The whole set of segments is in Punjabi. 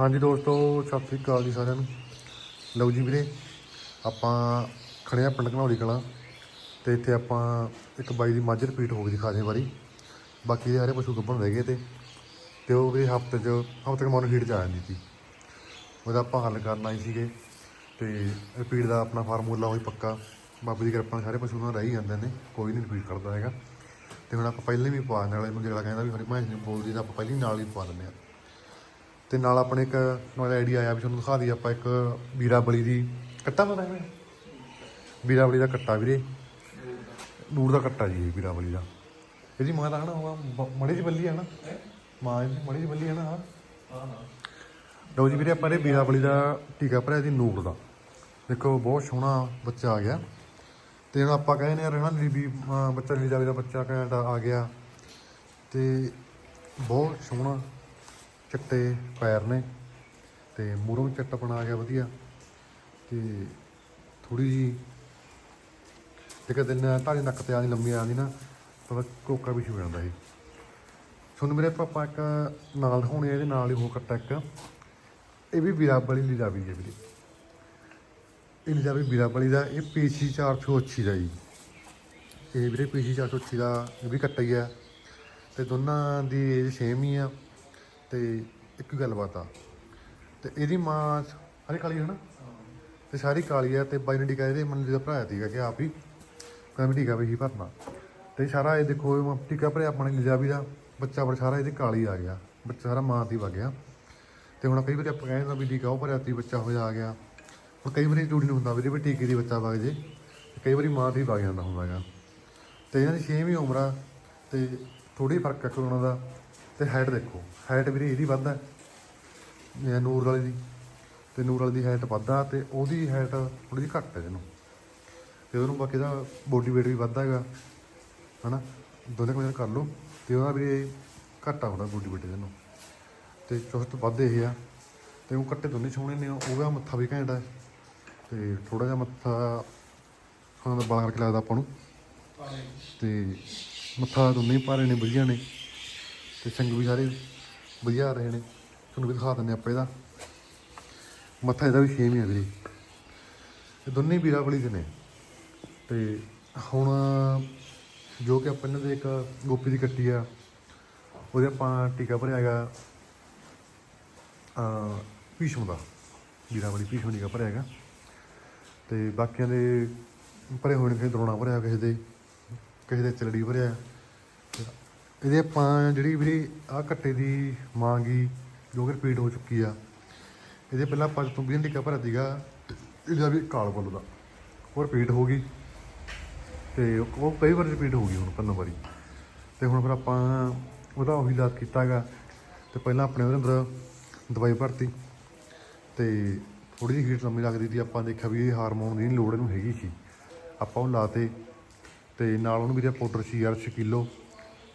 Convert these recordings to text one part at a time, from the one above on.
ਹਾਂਜੀ ਦੋਸਤੋ, ਸਤਿ ਸ੍ਰੀ ਅਕਾਲ ਜੀ ਸਾਰਿਆਂ ਨੂੰ। ਲਓ ਜੀ ਵੀਰੇ, ਆਪਾਂ ਖੜੇ ਆ ਪਿੰਡ ਘਨੌਲੀ ਕਲਾਂ ਤੇ ਇੱਥੇ ਆਪਾਂ ਇੱਕ ਬਾਈ ਦੀ ਮੱਝ ਰਿਪੀਟ ਹੋ ਗਈ ਸੀ ਖਾਸੇ ਵਾਰੀ ਬਾਕੀ ਦੇ ਸਾਰੇ ਪਸ਼ੂ ਗੱਭਣ ਰਹਿ ਗਏ ਤੇ ਤੇ ਉਹ ਵੀ ਹਫ਼ਤੇ 'ਚ, ਹਫ਼ਤੇ ਕੁ ਮਨ ਹੀਟ 'ਚ ਆ ਜਾਂਦੀ ਸੀ। ਉਹਦਾ ਆਪਾਂ ਹੱਲ ਕਰਨ ਆਏ ਸੀਗੇ ਤੇ ਰਿਪੀਟ ਦਾ ਆਪਣਾ ਫਾਰਮੂਲਾ ਹੋਈ ਪੱਕਾ। ਬਾਬੇ ਦੀ ਕਿਰਪਾ ਨਾਲ ਸਾਰੇ ਪਸ਼ੂ ਨਾਲ ਰਹਿ ਹੀ ਜਾਂਦੇ ਨੇ, ਕੋਈ ਨਹੀਂ ਰਿਪੀਟ ਕਰਦਾ ਹੈਗਾ। ਤੇ ਹੁਣ ਆਪਾਂ ਪਹਿਲੇ ਵੀ ਪਾ ਦਿੰਦੇ ਵਾਲੇ ਨੂੰ ਜਿਹੜਾ ਕਹਿੰਦਾ ਵੀ ਹਰੀ ਮੈਂ ਨਹੀਂ ਬੋਲਦੀ ਤਾਂ ਆਪਾਂ ਪਹਿਲੇ ਹੀ ਨਾਲ ਹੀ ਪਾ ਦਿੰਦੇ ਆ ਤੇ ਨਾਲ ਆਪਣੇ ਇੱਕ ਨਾਲ ਆਈਡੀਆ ਆਇਆ ਵੀ ਤੁਹਾਨੂੰ ਦਿਖਾ ਦਈਏ ਆਪਾਂ ਇੱਕ ਵੀਰਾ ਬਲੀ ਦੀ ਕੱਟਾ ਪਤਾ ਹੈ। ਵੀਰਾ ਬਲੀ ਦਾ ਕੱਟਾ ਵੀਰੇ। ਨੂਰ ਦਾ ਕੱਟਾ ਜੀ ਇਹ ਵੀਰਾ ਬਲੀ ਦਾ ਇਹਦੀ ਮਾਂ ਦਾ ਹਨਾ, ਉਹ ਮੜੀ ਜੀ ਬੱਲੀ ਹੈ ਨਾ। ਮਾਂ ਇਹਦੀ ਮੜੀ ਜੀ ਬੱਲੀ ਹੈ ਨਾ। ਹਾਂ ਹਾਂ ਲਓ ਜੀ ਵੀਰੇ, ਆਪਾਂ ਇਹ ਵੀਰਾ ਬਲੀ ਦਾ ਟੀਕਾ ਭਰਿਆ ਦੀ ਨੂਰ ਦਾ। ਦੇਖੋ, ਬਹੁਤ ਸੋਹਣਾ ਬੱਚਾ ਆ ਗਿਆ। ਤੇ ਹੁਣ ਆਪਾਂ ਕਹਿੰਦੇ ਨੇ ਰਹਿਣਾ ਵੀ ਬੱਚਾ ਲਈ ਦਾ ਬੱਚਾ ਕਹਿੰਦਾ ਆ ਗਿਆ। ਤੇ ਬਹੁਤ ਸੋਹਣਾ ਚਿੱਟੇ ਪੈਰ ਨੇ ਤੇ ਮੂਰੋਂ ਵੀ ਚੱਟਾ ਬਣਾ ਗਿਆ ਵਧੀਆ ਤੇ ਥੋੜੀ ਜੀ ਇੱਕ ਦਿਨ ਢਾਲੀ ਨੱਕ ਤੇ ਆਣੀ ਲੰਮੀ ਆਣੀ ਨਾ ਤਾਂ ਕੋਕਾ ਵੀ ਛੂ ਜਾਂਦਾ ਸੀ। ਤੁਹਾਨੂੰ ਮੇਰੇ ਪਾਪਾ ਇੱਕ ਨਾਲ ਹੋਣੇ ਇਹਦੇ ਨਾਲ ਹੀ ਹੋ ਕੱਟਾ ਇੱਕ। ਇਹ ਵੀ ਬੀਰਾਬਲੀ ਲੀਲਾ ਵੀ ਹੈ ਵੀਰੇ। ਇਹ ਲੀਲਾ ਵੀ ਵੀਰਾਬਲੀ ਦਾ, ਇਹ ਪੀਸੀ 480 ਦਾ ਜੀ। ਇਹ ਵੀਰੇ ਪੀਸੀ 480 ਦਾ, ਇਹ ਵੀ ਕੱਟਾ ਹੀ ਆ। ਤੇ ਦੋਨਾਂ ਦੀ ਏਜ ਸੇਮ ਹੀ ਆ। ਤੇ ਇੱਕ ਗੱਲਬਾਤ ਆ। ਤੇ ਇਹਦੀ ਮਾਂ ਹਰੇ ਕਾਲੀ ਹੈ ਨਾ? ਤੇ ਸਾਰੀ ਕਾਲੀ ਆ ਤੇ ਬਾਈ ਨੇ ਟੀਕਾ ਇਹਦੇ ਮਨ ਦਾ ਭਰਾ ਸੀਗਾ ਕਿ ਆਪ ਹੀ। ਕਹਿੰਦਾ ਵੀ ਟੀਕਾ ਵੀ ਹੀ ਭਰਨਾ। ਤੇ ਸਾਰਾ ਇਹ ਦੇਖੋ, ਇਹ ਟੀਕਾ ਭਰਿਆ ਆਪਣੇ ਨਿਜਾਬੀ ਦਾ ਬੱਚਾ ਪਰ ਸਾਰਾ, ਇਹਦੇ ਕਾਲੀ ਆ ਗਿਆ। ਬੱਚਾ ਸਾਰਾ ਮਾਂ ਦੀ ਵਗ ਗਿਆ। ਤੇ ਹੁਣ ਕਈ ਵਾਰੀ ਆਪਾਂ ਕਹਿੰਦੇ ਵੀ ਟੀਕਾ ਉਹ ਭਰਿਆ ਤੀ ਬੱਚਾ ਹੋਇਆ ਆ ਗਿਆ। ਹੁਣ ਕਈ ਵਾਰੀ ਜ਼ਰੂਰੀ ਨੂੰ ਹੁੰਦਾ ਵੀਰੇ ਵੀ ਟੀਕੇ ਦੀ ਬੱਚਾ ਵਗ ਜੇ। ਕਈ ਵਾਰੀ ਮਾਂ ਦੀ ਵਗ ਜਾਂਦਾ ਹੁੰਦਾ ਹੈਗਾ। ਤੇ ਇਹਨਾਂ ਦੀ ਛੇਵੀਂ ਉਮਰ ਆ, ਤੇ ਥੋੜੀ ਫ਼ਰਕ ਹੈ ਕਰੋਨਾ ਦਾ। ਤੇ ਹਾਈਟ ਦੇਖੋ। ਹਾਈਟ ਵੀਰੇ ਇਹਦੀ ਵੱਧ ਹੈ। ਨੂਰ ਵਾਲੀ ਦੀ। ਤੇ ਨੂਰ ਵਾਲੀ ਦੀ ਹਾਈਟ ਵੱਧ ਆ ਤੇ ਉਹਦੀ ਹਾਈਟ ਥੋੜੀ ਜਿਹੀ ਘੱਟ ਹੈ ਇਹਨੂੰ। ਤੇ ਉਹਨੂੰ ਬਾਕੀ ਦਾ ਬੋਡੀ weight ਵੀ ਵੱਧ ਹੈਗਾ। ਹਨਾ? ਦੋਨੇ ਕੰਪੇਅਰ ਕਰ ਲਓ। ਤੇ ਉਹਦਾ ਵੀ ਘੱਟ ਆਉਂਦਾ ਬੋਡੀ weight ਇਹਨੂੰ। ਤੇ ਚੁਸਤ ਵੱਧ ਇਹ ਆ। ਤੇ ਉਹ ਕੱਟੇ ਦੋਨੇ ਸੋਹਣੇ ਨੇ। ਉਹਦਾ ਮੱਥਾ ਵੀ ਘੈਂਟ ਹੈ ਤੇ ਥੋੜਾ ਜਿਹਾ ਮੱਥਾ ਉਹਨਾਂ ਦਾ ਬਾਲਾਂ ਕਰਕੇ ਲੱਗਦਾ ਆਪਾਂ ਨੂੰ। ਤੇ ਮੱਥਾ ਦੋਨੇ ਹੀ ਭਾਰੇ ਨੇ, ਵਧੀਆ ਨੇ। ਤੇ ਸਿੰਘ ਵੀ ਸਾਰੇ ਵਧੀਆ ਆ ਰਹੇ ਨੇ। ਤੁਹਾਨੂੰ ਵੀ ਦਿਖਾ ਦਿੰਦੇ ਆਪਾਂ ਇਹਦਾ। ਮੱਥਾ ਇਹਦਾ ਵੀ ਸੇਮ ਹੀ ਆ ਵੀਰੇ। ਇਹ ਦੋਨੇ ਹੀ ਵੀਰਾਵਲੀ ਦੇ ਨੇ। ਤੇ ਹੁਣ ਜੋ ਕਿ ਆਪਾਂ ਇਹਨਾਂ ਦੇ ਇੱਕ ਗੋਪੀ ਦੀ ਕੱਟੀ ਆ, ਉਹਦੇ ਆਪਾਂ ਟੀਕਾ ਭਰਿਆ ਹੈਗਾ ਅ ਭੀਸ਼ਮ ਦਾ। ਵੀਰਾਵਲੀ ਭੀਸ਼ਮ ਟੀਕਾ ਭਰਿਆ ਹੈਗਾ। ਤੇ ਬਾਕੀਆਂ ਦੇ ਭਰੇ ਹੋਏ ਨੇ, ਕਿਸੇ ਦਰੋਣਾ ਭਰਿਆ, ਕਿਸੇ ਦੇ ਕਿਸੇ ਦੇ ਚਲੜੀ ਭਰਿਆ। ਇਹਦੇ ਆਪਾਂ ਜਿਹੜੀ ਵੀਰੇ ਆਹ ਕੱਟੇ ਦੀ ਮਾਂਗੀ ਜੋ ਕਿ ਰਿਪੀਟ ਹੋ ਚੁੱਕੀ ਆ, ਇਹਦੇ ਪਹਿਲਾਂ ਆਪਾਂ ਤੋਂ 20 ਟਿੱਕਾ ਭਰਿਆ ਸੀਗਾ, ਇਹਦਾ ਵੀ ਕਾਲ ਬੋਲ ਦਾ, ਉਹ ਰਿਪੀਟ ਹੋ ਗਈ, ਤੇ ਉਹ ਕਈ ਵਾਰ ਰਿਪੀਟ ਹੋ ਗਈ ਹੁਣ ਪੰਨੋਂ ਵਾਰੀ ਤੇ ਹੁਣ ਫਿਰ ਆਪਾਂ ਉਹਦਾ ਉਹੀ ਇਲਾਜ ਕੀਤਾ ਹੈਗਾ, ਤੇ ਪਹਿਲਾਂ ਆਪਣੇ ਉਹਦੇ ਅੰਦਰ ਦਵਾਈ ਭਰਤੀ, ਤੇ ਥੋੜੀ ਜਿਹੀ ਹੀਟ ਲੰਮੀ ਲੱਗਦੀ ਸੀ, ਆਪਾਂ ਦੇਖਿਆ ਵੀ ਇਹ ਹਾਰਮੋਨ ਦੀ ਲੋੜ ਇਹਨੂੰ ਹੈਗੀ ਸੀ। ਆਪਾਂ ਉਹ ਲਾਤੇ, ਤੇ ਨਾਲ ਉਹਨੂੰ ਵੀਰੇ ਪਾਊਡਰ ਸੀ ਯਾਰ 6 ਕਿਲੋ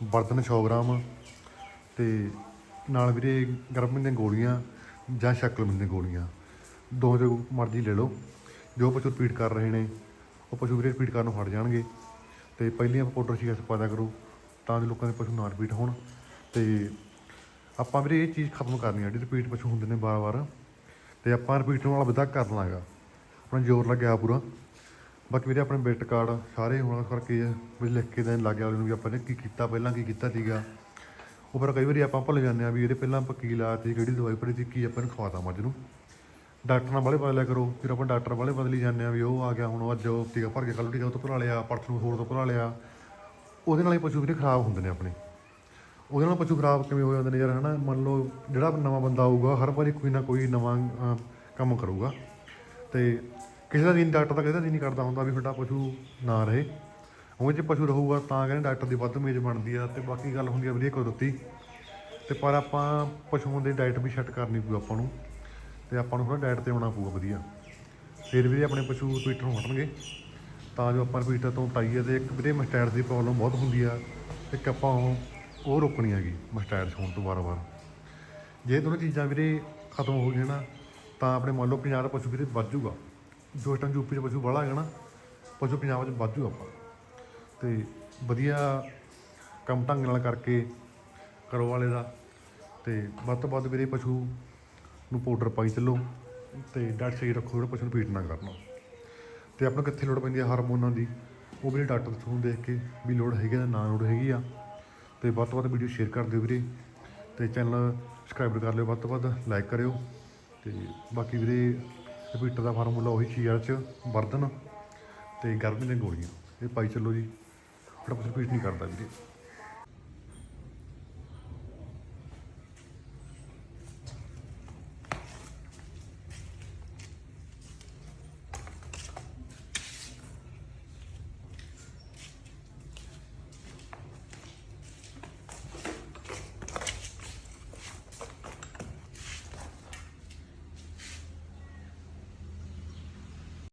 ਬਰਦਨ 100 ਗ੍ਰਾਮ ਤੇ ਨਾਲ ਵੀਰੇ ਗਰਮ ਦੀਆਂ ਗੋਲੀਆਂ ਜਾਂ ਸ਼ਕਲ ਦੀਆਂ ਗੋਲੀਆਂ। ਦੋ ਜੋ ਮਰਜ਼ੀ ਲੈ ਲਓ। ਜੋ ਪਸ਼ੂ ਰਿਪੀਟ ਕਰ ਰਹੇ ਨੇ, ਉਹ ਪਸ਼ੂ ਵੀਰੇ ਰਿਪੀਟ ਕਰਨ ਨੂੰ ਹਟ ਜਾਣਗੇ। ਤੇ ਪਹਿਲੀਆਂ ਪਾਊਡਰ ਸੀ ਪਾਦਾ ਕਰੋ, ਤਾਂ ਜੋ ਲੋਕਾਂ ਦੇ ਪਸ਼ੂ ਨਾ ਰਿਪੀਟ ਹੋਣ। ਤੇ ਆਪਾਂ ਵੀਰੇ ਇਹ ਚੀਜ਼ ਖਤਮ ਕਰਨੀ ਹੈ ਜਿਹੜੀ ਰਿਪੀਟ ਪਸ਼ੂ ਹੁੰਦੇ ਨੇ ਵਾਰ-ਵਾਰ। ਤੇ ਆਪਾਂ ਰਿਪੀਟ ਵਾਲਾ ਵਿਦਾ ਕਰਨਾ ਹੈਗਾ। ਆਪਣਾ ਜ਼ੋਰ ਲੱਗਿਆ ਪੂਰਾ। ਬਾਕੀ ਵੀਰੇ ਆਪਣੇ ਬਿੱਟ ਕਾਰਡ ਸਾਰੇ ਹੁਣ ਕਰਕੇ ਵੀ ਲਿਖ ਕੇ ਦੇਣ ਲੱਗ ਗਿਆ ਉਹਨੂੰ ਵੀ ਆਪਾਂ ਨੇ, ਕੀ ਕੀਤਾ, ਪਹਿਲਾਂ ਕੀ ਕੀਤਾ ਸੀਗਾ। ਉਹ ਫਿਰ ਕਈ ਵਾਰੀ ਆਪਾਂ ਭੁੱਲ ਜਾਂਦੇ ਆ ਵੀ ਇਹਦੇ ਪਹਿਲਾਂ ਆਪਾਂ ਕੀ ਲਾਇਆ ਸੀ, ਕਿਹੜੀ ਦਵਾਈ ਭਰੀ ਸੀ, ਕੀ ਆਪਾਂ ਨੂੰ ਖਵਾਤਾ ਮੱਝ ਨੂੰ। ਡਾਕਟਰ ਨਾਲ ਬਾਲੇ ਬਦਲਿਆ ਕਰੋ, ਫਿਰ ਆਪਾਂ ਡਾਕਟਰ ਵਾਲੇ ਬਦਲੀ ਜਾਂਦੇ ਆ ਵੀ ਉਹ ਆ ਗਿਆ, ਹੁਣ ਅੱਜ ਉਹ ਟੀਕਾ ਭਰ ਕੇ ਕੱਲ੍ਹ ਟੀਕਾ ਉਹ ਤੋਂ ਭਰਾ ਲਿਆ, ਪਰਸ ਨੂੰ ਹੋਰ ਤੋਂ ਭਰਾ ਲਿਆ। ਉਹਦੇ ਨਾਲ ਹੀ ਪਸ਼ੂ ਵੀਰੇ ਖਰਾਬ ਹੁੰਦੇ ਨੇ ਆਪਣੇ। ਉਹਦੇ ਨਾਲ ਪਸ਼ੂ ਖਰਾਬ ਕਿਵੇਂ ਹੋ ਜਾਂਦੇ ਨੇ ਯਾਰ, ਹਨਾ? ਮੰਨ ਲਓ ਜਿਹੜਾ ਨਵਾਂ ਬੰਦਾ ਆਊਗਾ, ਹਰ ਵਾਰੀ ਕੋਈ ਨਾ ਕੋਈ ਨਵਾਂ ਕੰਮ ਕਰੂਗਾ। ਤੇ ਕਿਸੇ ਦਾ ਦਿਨ ਡਾਕਟਰ ਦਾ ਕਿਸੇ ਦਾ ਦਿਨ ਨਹੀਂ ਕਰਦਾ ਹੁੰਦਾ ਵੀ ਤੁਹਾਡਾ ਪਸ਼ੂ ਨਾ ਰਹੇ। ਉਹ ਜੇ ਪਸ਼ੂ ਰਹੂਗਾ ਤਾਂ ਕਹਿੰਦੇ ਡਾਕਟਰ ਦੀ ਵੱਧ ਮੇਜ ਬਣਦੀ ਆ ਤੇ ਬਾਕੀ ਗੱਲ ਹੁੰਦੀ ਆ ਵਧੀਆ ਕੁਦਰਤੀ। ਤੇ ਪਰ ਆਪਾਂ ਪਸ਼ੂਆਂ ਦੀ ਡਾਈਟ ਵੀ ਸੈੱਟ ਕਰਨੀ ਪਊ ਆਪਾਂ ਨੂੰ ਤੇ ਆਪਾਂ ਨੂੰ ਥੋੜਾ ਡਾਈਟ ਤੇ ਆਉਣਾ ਪਊਗਾ ਵਧੀਆ। ਫਿਰ ਵੀ ਆਪਣੇ ਪਸ਼ੂ ਰਿਪੀਟਰ ਨੂੰ ਹਟਣਗੇ ਤਾਂ ਜੋ ਆਪਾਂ ਰਿਪੀਟਰ ਤੋਂ ਟਾਈਏ ਤੇ ਇੱਕ ਵੀਰੇ ਮਸਟੈਡ ਦੀ ਪ੍ਰੋਬਲਮ ਬਹੁਤ ਹੁੰਦੀ ਆ। ਇੱਕ ਆਪਾਂ ਉਹ ਉਹ ਰੋਕਣੀ ਹੈਗੀ ਮਸਟੈਡ ਹੋਣ ਤੋਂ ਵਾਰ-ਵਾਰ ਜੇ ਇਹ ਦੋਨੋਂ ਚੀਜ਼ਾਂ ਵੀਰੇ ਖਤਮ ਹੋ ਗਈਆਂ ਨਾ ਤਾਂ ਆਪਣੇ ਮੰਨ ਲਓ 50 ਦਾ ਪਸ਼ੂ ਵੀਰੇ ਵੱਧ ਜਾਊਗਾ। ਜੋ ਇਸ ਟਾਈਮ ਯੂਪੀ 'ਚ ਪਸ਼ੂ ਬਾਹਲਾ ਹੈਗਾ ਨਾ, ਪਸ਼ੂ ਪੰਜਾਬ 'ਚ ਵੱਧ ਜੂ ਆਪਾਂ। ਤੇ ਵਧੀਆ ਕੰਮ ਢੰਗ ਨਾਲ ਕਰਕੇ ਕਰੋ ਵਾਲੇ ਦਾ। ਤੇ ਵੱਧ ਤੋਂ ਵੱਧ ਵੀਰੇ ਪਸ਼ੂ ਨੂੰ ਪਾਊਡਰ ਪਾਈ ਚੱਲੋ ਤੇ ਡਾਕਟਰ ਸਹੀ ਰੱਖੋ, ਜਿਹੜਾ ਪਸ਼ੂ ਨੂੰ ਪੀਟ ਨਾ ਕਰਨਾ। ਤੇ ਆਪਾਂ ਨੂੰ ਕਿੱਥੇ ਲੋੜ ਪੈਂਦੀ ਹੈ ਹਾਰਮੋਨਾਂ ਦੀ, ਉਹ ਵੀ ਡਾਕਟਰ ਤੋਂ ਦੇਖ ਕੇ ਵੀ ਲੋੜ ਹੈਗੀ ਆ ਨਾ ਲੋੜ ਹੈਗੀ ਆ। ਤੇ ਵੱਧ ਤੋਂ ਵੱਧ ਵੀਡੀਓ ਸ਼ੇਅਰ ਕਰ ਦਿਓ ਵੀਰੇ। ਤੇ ਚੈਨਲ ਸਬਸਕ੍ਰਾਈਬ ਕਰ ਲਿਓ ਵੱਧ ਤੋਂ ਵੱਧ ਲਾਈਕ ਕਰਿਓ। ਤੇ ਬਾਕੀ ਵੀਰੇ ਰਿਪੀਟਰ ਦਾ ਫਾਰਮੂਲਾ ਉਹੀ ਚੀਜ਼ਾਂ ਚ ਵਰਧਨ ਤੇ ਗਰਮੀ ਦੀਆਂ ਗੋਲੀਆਂ। ਇਹ ਪਾਈ ਚੱਲੋ ਜੀ, ਫਟਾਫਟ ਰਿਪੀਟ ਨਹੀਂ ਕਰਦਾ ਵੀਰੇ।